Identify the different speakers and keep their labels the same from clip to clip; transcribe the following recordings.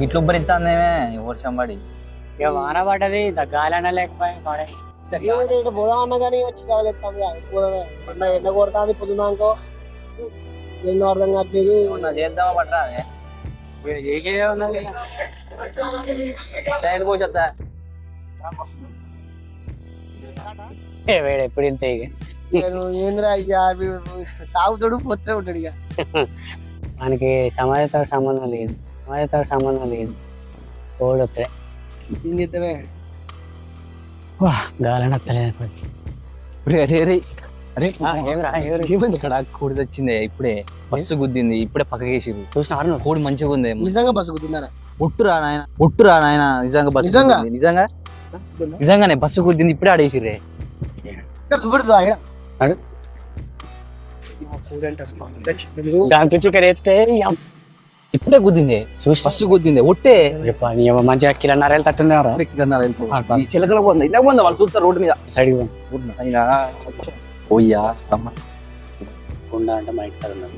Speaker 1: గిట్లు ఉబ్బరిస్తాందేమే వర్షం పడి.
Speaker 2: ఇక వాన పడ్డది గాలన లేకపోయి పడే.
Speaker 3: పోదామన్నా కానీ వచ్చి కావలేస్తాం ఎండ ఎండ కొడుతుంది పొద్దునాకో ఎన్నో అర్థం కావట్లేదు
Speaker 1: చేద్దామా పట్టరా
Speaker 2: చేసేదే ఉన్నది.
Speaker 1: టైం కోసొస్తా
Speaker 2: ఏ వేడు ఎప్పుడు ఇంత ఇక?
Speaker 3: ఏంద్రా తాగుతాడు పొత్తే ఉంటాడు ఇక.
Speaker 2: మనకి సమాజంతో సంబంధం లేదు. సమాజంతో సంబంధం లేదు కోడి వస్తాయి
Speaker 3: ఏం చేద్దామే
Speaker 2: గాలని వస్తలేదు
Speaker 1: అరే అరే అరే అరే
Speaker 2: ఏమిరా
Speaker 1: ఏమైంది ఇక్కడ కోడి తెచ్చిందే ఇప్పుడే బస్సు గుద్దింది ఇప్పుడే పక్కకేసిరు
Speaker 2: చూసినారు నువ్వు
Speaker 1: కోడి మంచిగా ఉంది
Speaker 3: నిజంగా బస్సు కుదున్నారా
Speaker 1: ఒట్టురా నాయన ఒట్టురా నాయన నిజంగా బస్సు
Speaker 3: నిజంగా?
Speaker 1: గుద్దింది. నిజంగా నిజంగానే బస్సు గుద్దింది ఇప్పుడే ఆడేసిరే
Speaker 2: దాంట్లో చికెన్ వేస్తే
Speaker 1: ఇప్పుడే గుద్దింది.
Speaker 2: చూసి
Speaker 1: బస్సు గుద్దింది. ఒట్టే.
Speaker 2: మంచిగా కిలోన్నర వేలు తట్టున్నారా
Speaker 1: ఈ చిలకల పోతుంది. ఇలా పోతుంది వాళ్ళు చూస్తారు రోడ్డు మీద.
Speaker 2: సైడ్
Speaker 1: పోయ్యా.
Speaker 2: కుండా అంటే మైక్ కాడ ఉన్నది.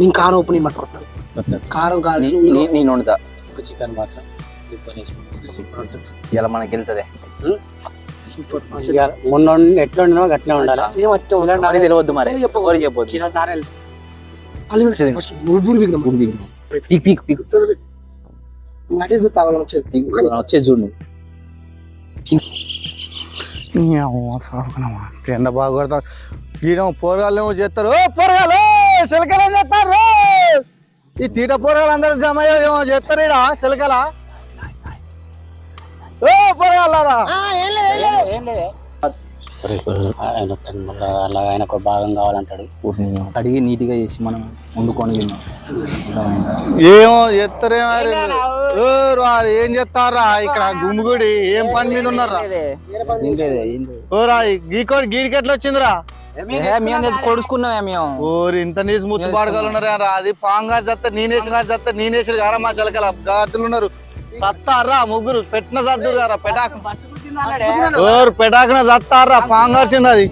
Speaker 3: నేను కారం ఓపెనింగ్ పట్టుకొస్తాను కారం కాదు.
Speaker 1: నీ- నీ- నేను వండుతా
Speaker 2: చికెన్ మాత్రం.
Speaker 1: ఇలా మనకి వెళ్తుంది.
Speaker 2: మొన్న ఎట్లా ఉండినో అట్లే ఉండాలి.
Speaker 3: సేమ్.
Speaker 1: మరి తెలియవద్దు మరి.
Speaker 3: చెప్పకు.
Speaker 1: ఎవరికి చెప్పొద్దు
Speaker 2: కిలోన్నర వేలు.
Speaker 3: అల్లి
Speaker 1: పీక్ పీక్ పీక్
Speaker 3: వచ్చేది.
Speaker 1: వచ్చే చూడు
Speaker 4: ఎండ బాగా కొడతా ఈయన పోరగాళ్ళు ఏమో చేస్తారు ఓ పోరగాలు చిలకలు ఏం చేస్తారు ఈ తీట పోరగాలు అందరూ జమ ఏమో చేస్తారు ఈడ చిలకల ఓ పోరగాళ్ళారా.
Speaker 2: ఆయన మళ్ళా అలా ఆయన ఒక భాగం కావాలంటాడు.
Speaker 1: కడిగి నీట్గా చేసి మనం వండుకొని తిన్నాం.
Speaker 4: ఏమో వారు ఏం చేస్తారా? ఇక్కడ గుమ్మిగుడి ఏం పని మీద ఉన్నారా? ఓరా గీకోడి గీడికి ఎట్లా వచ్చిందిరా.
Speaker 1: మేము కొడుచుకున్నామే మేము.
Speaker 4: ఓరి ఇంత నీసి ముచ్చు పాడగలు ఉన్నారా? అది పాంగా చేస్తే నేనేసి గారు చేస్తే నేనేసి గారా మా చిలకల గాతులు ఉన్నారు. సత్తారా ముగ్గురు పెట్టిన సద్దురు గారా పెటాక. ఓరు పెటాకున సత్తారా పాంగార్చింది అది